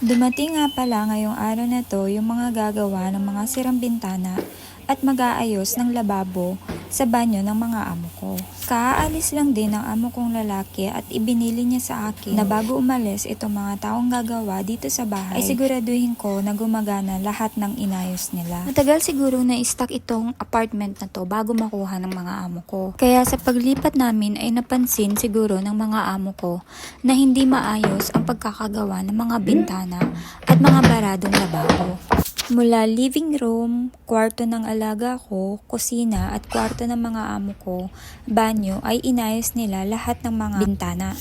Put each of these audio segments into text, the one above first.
Dumating nga pala ngayong araw na to yung mga gagawa ng mga sirang bintana at mag-aayos ng lababo sa banyo ng mga amo ko. Kaaalis lang din ng amo kong lalaki at ibinili niya sa akin na bago umalis itong mga taong gagawa dito sa bahay ay siguraduhin ko na gumagana lahat ng inayos nila. Matagal siguro na i-stock itong apartment na to bago makuha ng mga amo ko. Kaya sa paglipat namin ay napansin siguro ng mga amo ko na hindi maayos ang pagkakagawa ng mga bintana at mga baradong lababo. Mula living room, kwarto ng alaga ko, kusina at kwarto ng mga amo ko, banyo ay inayos nila lahat ng mga bintana.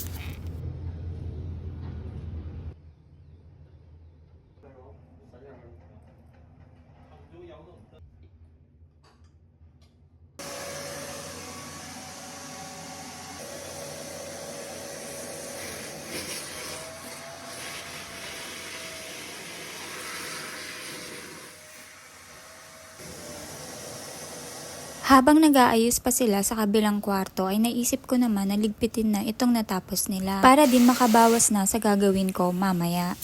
Habang nag-aayos pa sila sa kabilang kwarto ay naisip ko naman na ligpitin na itong natapos nila para din makabawas na sa gagawin ko mamaya.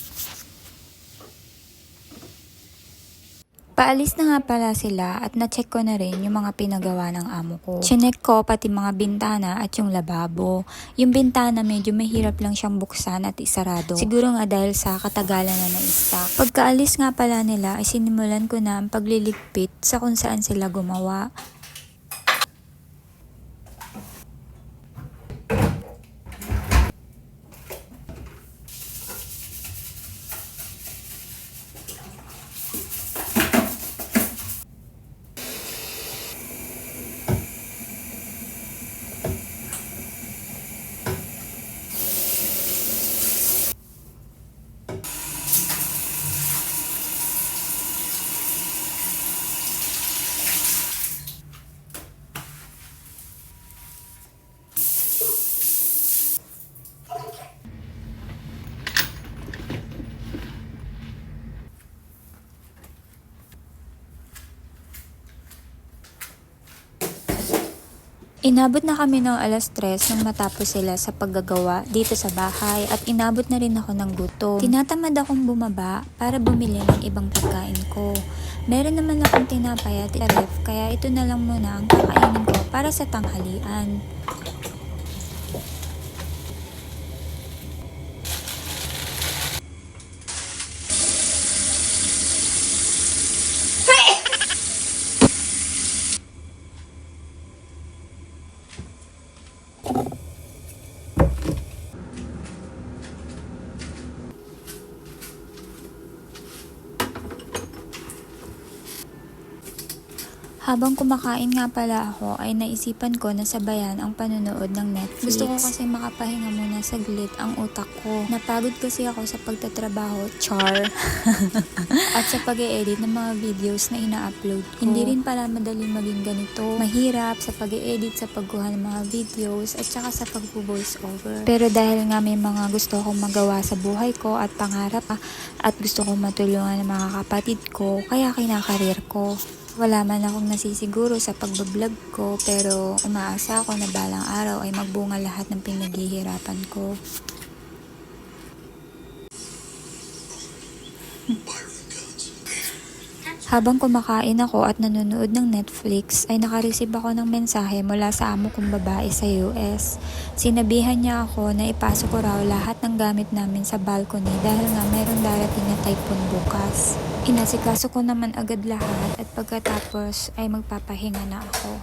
Paalis na nga pala sila at na-check ko na rin yung mga pinagawa ng amo ko. Chinek ko pati mga bintana at yung lababo. Yung bintana medyo mahirap lang siyang buksan at isarado. Siguro nga dahil sa katagalan na na-stock. Pagkaalis nga pala nila ay sinimulan ko na ang pagliligpit sa kung saan sila gumawa. Inabot na kami ng alas 3 nang matapos sila sa paggagawa dito sa bahay at inabot na rin ako ng gutom. Tinatamad akong bumaba para bumili ng ibang pagkain ko. Meron naman akong tinapay at ref kaya ito na lang muna ang kakainin ko para sa tanghalian. Thank you. Habang kumakain nga pala ako ay naisipan ko na sabayan ang panonood ng Netflix. Gusto ko kasi makapahinga muna saglit ang utak ko. Napagod kasi ako sa pagtatrabaho, char. At sa pag edit ng mga videos na ina-upload ko. Hindi rin pala madaling maging ganito. Mahirap sa pag edit sa pagkuha ng mga videos at saka sa pag-voice over. Pero dahil nga may mga gusto akong magawa sa buhay ko at pangarap ah, at gusto kong matulungan ng mga kapatid ko, kaya kinakarir ko. Wala man akong nasisiguro sa pagbablog ko pero umaasa ako na balang araw ay magbunga lahat ng pinaghihirapan ko. Habang kumakain ako at nanonood ng Netflix, ay nakareceive ako ng mensahe mula sa amo kong babae sa US. Sinabihan niya ako na ipasok ko raw lahat ng gamit namin sa balcony dahil nga meron darating na typhoon bukas. Inasikaso ko naman agad lahat at pagkatapos ay magpapahinga na ako.